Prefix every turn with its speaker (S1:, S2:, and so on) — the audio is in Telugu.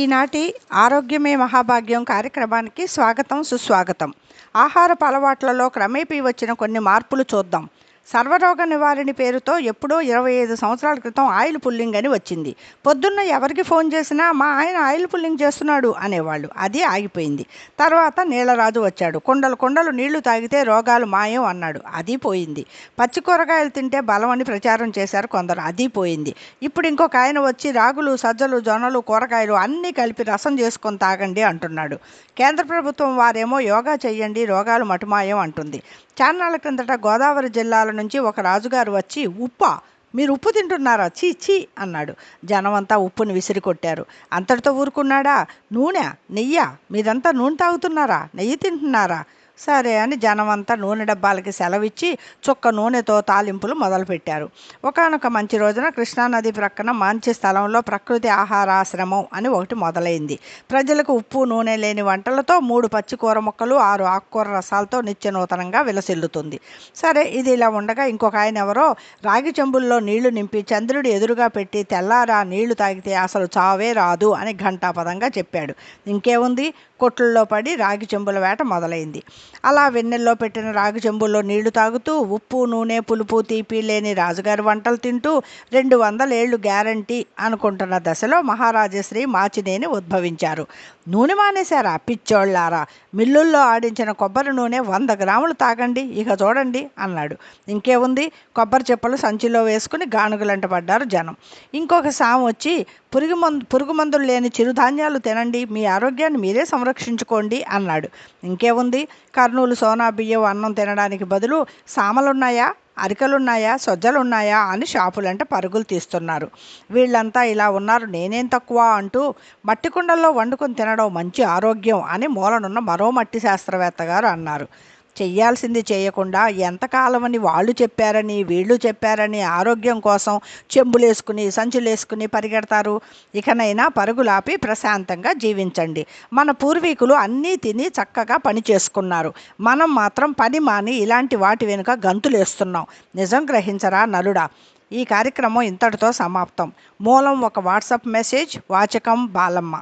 S1: ఈనాటి ఆరోగ్యమే మహాభాగ్యం కార్యక్రమానికి స్వాగతం సుస్వాగతం. ఆహారపు అలవాట్లలో క్రమేపీ వచ్చిన కొన్ని మార్పులు చూద్దాం. సర్వరోగ నివారణి పేరుతో ఎప్పుడో ఇరవై ఐదు సంవత్సరాల క్రితం ఆయిల్ పుల్లింగ్ అని వచ్చింది. పొద్దున్న ఎవరికి ఫోన్ చేసినా మా ఆయన ఆయిల్ పుల్లింగ్ చేస్తున్నాడు అనేవాళ్ళు. అది ఆగిపోయింది. తర్వాత నీలరాజు వచ్చాడు. కొండలు కొండలు నీళ్ళు తాగితే రోగాలు మాయం అన్నాడు. అది పోయింది. పచ్చి కూరగాయలు తింటే బలం అని ప్రచారం చేశారు కొందరు. అది పోయింది. ఇప్పుడు ఇంకొక ఆయన వచ్చి రాగులు సజ్జలు జొన్నలు కూరగాయలు అన్నీ కలిపి రసం చేసుకొని తాగండి అంటున్నాడు. కేంద్ర ప్రభుత్వం వారేమో యోగా చేయండి రోగాలు మటుమాయం అంటుంది. చాన్నాళ్ళ క్రిందట గోదావరి జిల్లాలో నుంచి ఒక రాజుగారు వచ్చి ఉప్ప మీరు ఉప్పు తింటున్నారా? చీ చీ అన్నాడు. జనమంతా ఉప్పుని విసిరి కొట్టారు. అంతటితో ఊరుకున్నాడా? నూనె నెయ్య? మీరంతా నూనె తాగుతున్నారా? నెయ్యి తింటున్నారా? సరే అని జనమంతా నూనె డబ్బాలకి సెలవిచ్చి చుక్క నూనెతో తాలింపులు మొదలుపెట్టారు. ఒకనొక మంచి రోజున కృష్ణానది ప్రక్కన మంచి స్థలంలో ప్రకృతి ఆహారాశ్రమం అని ఒకటి మొదలైంది. ప్రజలకు ఉప్పు నూనె లేని వంటలతో మూడు పచ్చి కూర ముక్కలు ఆరు ఆకుకూర రసాలతో నిత్య నూతనంగా విలసిల్లుతుంది. సరే ఇది ఇలా ఉండగా ఇంకొక ఆయన ఎవరో రాగి చెంబుల్లో నీళ్ళు నింపి చంద్రుడి ఎదురుగా పెట్టి తెల్లారా నీళ్ళు తాగితే అసలు చావే రాదు అని ఘంటాపదంగా చెప్పాడు. ఇంకేముంది? కొట్లలో పడి రాగి చెంబుల వేట మొదలైంది. అలా వెన్నెల్లో పెట్టిన రాగి చెంబుల్లో నీళ్ళు తాగుతూ ఉప్పు నూనె పులుపు తీపి లేని రాజుగారి వంటలు తింటూ రెండు వందలేళ్ళు గ్యారంటీ అనుకుంటున్న దశలో మహారాజశ్రీ మాచినేని ఉద్భవించారు. నూనె మానేశారా? పిచ్చోళ్ళారా? మిల్లుల్లో ఆడించిన కొబ్బరి నూనె వంద గ్రాములు తాగండి ఇక చూడండి అన్నాడు. ఇంకేముంది కొబ్బరి చెప్పలు సంచిలో వేసుకుని గానుగులంట పడ్డారు జనం. ఇంకొక సాం వచ్చి పురుగు మందు పురుగు మందులు లేని చిరుధాన్యాలు తినండి మీ ఆరోగ్యాన్ని మీరే సంరక్షించుకోండి అన్నాడు. ఇంకేముంది కర్నూలు సోనా బియ్యం అన్నం తినడానికి బదులు సామలున్నాయా అరికలున్నాయా సొజ్జలున్నాయా అని షాపులంట పరుగులు తీస్తున్నారు. వీళ్ళంతా ఇలా ఉన్నారు నేనేం తక్కువ అంటూ మట్టి కుండల్లో వండుకొని తినడం మంచి ఆరోగ్యం అని మూలనున్న మరో మట్టి శాస్త్రవేత్త గారు అన్నారు. చెయ్యాల్సింది చేయకుండా ఎంతకాలమని వాళ్ళు చెప్పారని వీళ్ళు చెప్పారని ఆరోగ్యం కోసం చెంబులేసుకుని సంచులేసుకుని పరిగెడతారు. ఇకనైనా పరుగులాపి ప్రశాంతంగా జీవించండి. మన పూర్వీకులు అన్నీ తిని చక్కగా పని చేసుకున్నారు. మనం మాత్రం పని మాని ఇలాంటి వాటి వెనుక గంతులేస్తున్నాం. నిజం గ్రహించరా నలుడా? ఈ కార్యక్రమం ఇంతటితో సమాప్తం. మూలం ఒక వాట్సాప్ మెసేజ్ వాచకం బాలమ్మ.